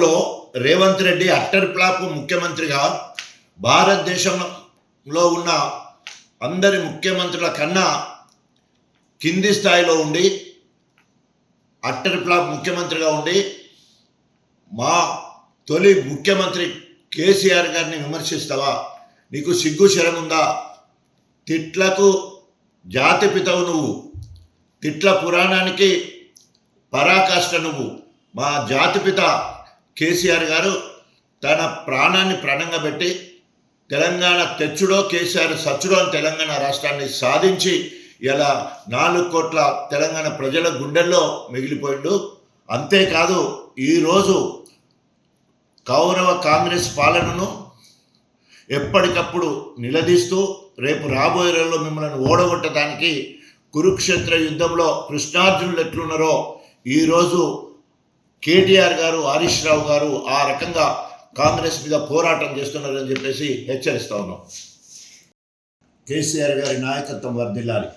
లో Revanth Reddy utter flop ముఖ్యమంత్రిగా భారతదేశంలో ఉన్న అందరి ముఖ్యమంత్రుల కన్నా కింది స్థాయిలో ఉండి అట్టర్ ప్లాప్ ముఖ్యమంత్రిగా ఉండి మా తొలి ముఖ్యమంత్రి కేసీఆర్ గారిని విమర్శిస్తావా? నీకు సిగ్గు శరముందా తిట్లకు తిట్లకు జాతిపితవు నువ్వు. తిట్ల పురాణానికి పరాకాష్ట నువ్వు. మా జాతిపిత కేసీఆర్ గారు తన ప్రాణాన్ని ప్రాణంగా పెట్టి తెలంగాణ తెచ్చుడో కేసీఆర్ సచ్చుడో అని తెలంగాణ రాష్ట్రాన్ని సాధించి ఇలా నాలుగు కోట్ల తెలంగాణ ప్రజల గుండెల్లో మిగిలిపోయిండు. అంతేకాదు ఈరోజు కౌరవ కాంగ్రెస్ పాలనను ఎప్పటికప్పుడు నిలదీస్తూ రేపు రాబోయే రోజుల్లో మిమ్మల్ని ఓడగొట్టడానికి కురుక్షేత్ర యుద్ధంలో కృష్ణార్జునులు ఎట్లున్నారో ఈరోజు కేటీఆర్ గారు హరీష్ రావు గారు ఆ రకంగా కాంగ్రెస్ మీద పోరాటం చేస్తున్నారని చెప్పేసి హెచ్చరిస్తా ఉన్నాం. కేసీఆర్ గారి నాయకత్వం వర్ధిల్లాలి.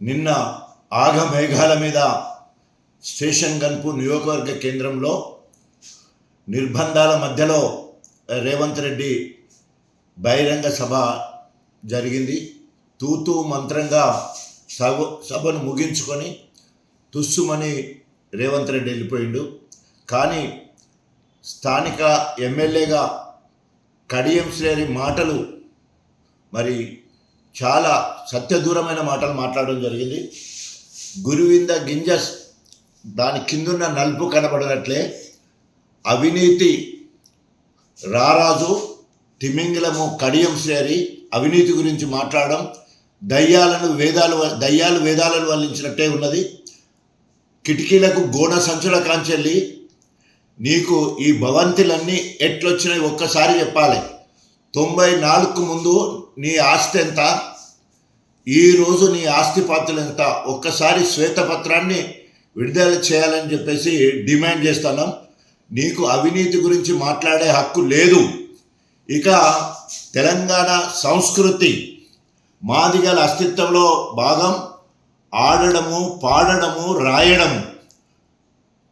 నిన్న ఆగమేఘాల మీద స్టేషన్ గన్పు నియోజకవర్గ కేంద్రంలో నిర్బంధాల మధ్యలో రేవంత్ రెడ్డి బహిరంగ సభ జరిగింది. తూతూ మంత్రంగా సభ సభను ముగించుకొని తుస్సుమని రేవంత్ రెడ్డి వెళ్ళిపోయిండు. కానీ స్థానిక ఎమ్మెల్యేగా కడియం శ్రేణి మాటలు మరి చాలా సత్యదూరమైన మాటలు మాట్లాడడం జరిగింది. గురువింద గింజస్ దాని కిందున్న నలుపు కనబడినట్లే. అవినీతి రారాజు తిమింగిలము కడియం శ్రేరి అవినీతి గురించి మాట్లాడడం దయ్యాలను వేదాలు దయ్యాలు వేదాలను వల్లించినట్టే ఉన్నది. కిటికీలకు గోడ సంచుల కాంచెల్లి నీకు ఈ భవంతులన్నీ ఎట్లొచ్చినాయి ఒక్కసారి చెప్పాలి. తొంభై నాలుగుకు ముందు నీ ఆస్తి ఎంత? ఈరోజు నీ ఆస్తిపాత్రలు ఎంత? ఒక్కసారి శ్వేతపత్రాన్ని విడుదల చేయాలని చెప్పేసి డిమాండ్ చేస్తున్నాం. నీకు అవినీతి గురించి మాట్లాడే హక్కు లేదు. ఇక తెలంగాణ సంస్కృతి మాదిగల అస్తిత్వంలో భాగం ఆడడము పాడడము రాయడము.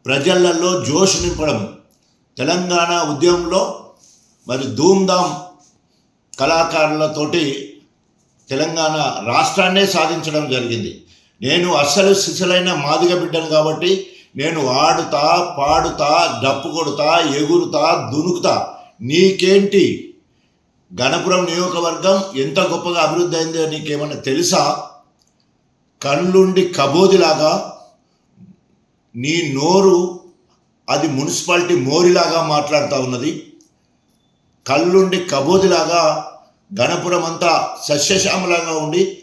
ప్రజలలో జోష్ నింపడం తెలంగాణ ఉద్యమంలో మరి ధూమ్ధామ్ కళాకారులతోటి తెలంగాణ రాష్ట్రాన్నే సాధించడం జరిగింది. నేను అస్సలు సిసలైన మాదిగ బిడ్డను కాబట్టి నేను ఆడుతా పాడుతా డప్పు కొడుతా ఎగురుతా దునుకుతా. నీకేంటి? గణపురం నియోజకవర్గం ఎంత గొప్పగా అభివృద్ధి అయిందో నీకేమైనా తెలుసా? కళ్ళుండి కబోదిలాగా నీ నోరు అది మున్సిపాలిటీ మోరిలాగా మాట్లాడుతూ ఉన్నది. కళ్ళుండి కబోదిలాగా గణపురం అంతా సస్యశ్యామలంగా ఉండి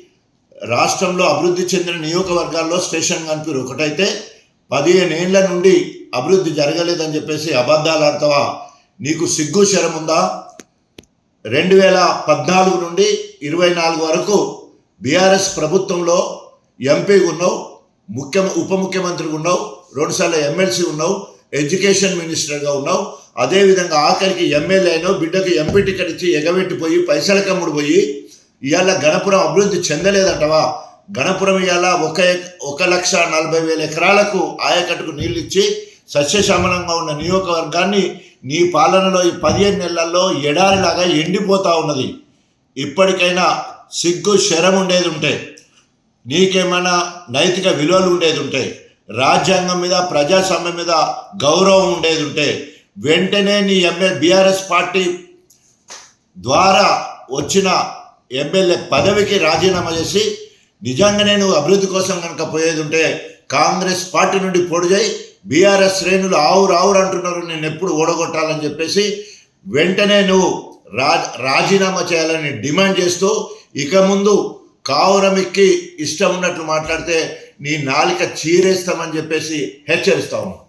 రాష్ట్రంలో అభివృద్ధి చెందిన నియోజకవర్గాల్లో స్టేషన్ కనిపిరు ఒకటైతే పదిహేను ఏళ్ళ నుండి అభివృద్ధి జరగలేదని చెప్పేసి అబద్ధాలు ఆడతావా? నీకు సిగ్గు శరం ఉందా? రెండు వేల పద్నాలుగు నుండి ఇరవై నాలుగు వరకు బీఆర్ఎస్ ప్రభుత్వంలో ఎంపీగా ఉన్నావు ముఖ్య ఉప ముఖ్యమంత్రిగా ఉన్నావు రెండుసార్లు ఎమ్మెల్సీ ఉన్నావు ఎడ్యుకేషన్ మినిస్టర్గా ఉన్నావు. అదేవిధంగా ఆఖరికి ఎమ్మెల్యే అయినావు బిడ్డకు ఎంపీ టికెట్ ఇచ్చి ఎగబెట్టిపోయి పైసల కమ్ముడు పోయి ఇవాళ గణపురం అభివృద్ధి చెందలేదంటవా? గణపురం ఇవాళ ఒక ఒక లక్ష నలభై వేల ఎకరాలకు ఆయకట్టుకు నీళ్ళు ఇచ్చి సస్యశమనంగా ఉన్న నియోజకవర్గాన్ని నీ పాలనలో ఈ పదిహేను నెలల్లో ఎడారిలాగా ఎండిపోతూ ఉన్నది. ఇప్పటికైనా సిగ్గు శరం ఉండేది ఉంటే నీకేమైనా నైతిక విలువలు ఉండేది ఉంటే రాజ్యాంగం మీద ప్రజాస్వామ్యం మీద గౌరవం ఉండేది ఉంటే వెంటనే నీ ఎమ్మెల్యే బీఆర్ఎస్ పార్టీ ద్వారా వచ్చిన ఎమ్మెల్యే పదవికి రాజీనామా చేసి నిజంగానే నువ్వు అభివృద్ధి కోసం కనుక పోయేది ఉంటే కాంగ్రెస్ పార్టీ నుండి పొడి చేయి బీఆర్ఎస్ శ్రేణులు ఆవురు ఆవురు అంటున్నారు నేను ఎప్పుడు ఓడగొట్టాలని చెప్పేసి వెంటనే నువ్వు రా రాజీనామా చేయాలని డిమాండ్ చేస్తూ ఇక ముందు కావురమిక్కి ఇష్టం ఉన్నట్లు మాట్లాడితే నీ నాలిక చీరేస్తామని చెప్పేసి హెచ్చరిస్తా ఉన్నాం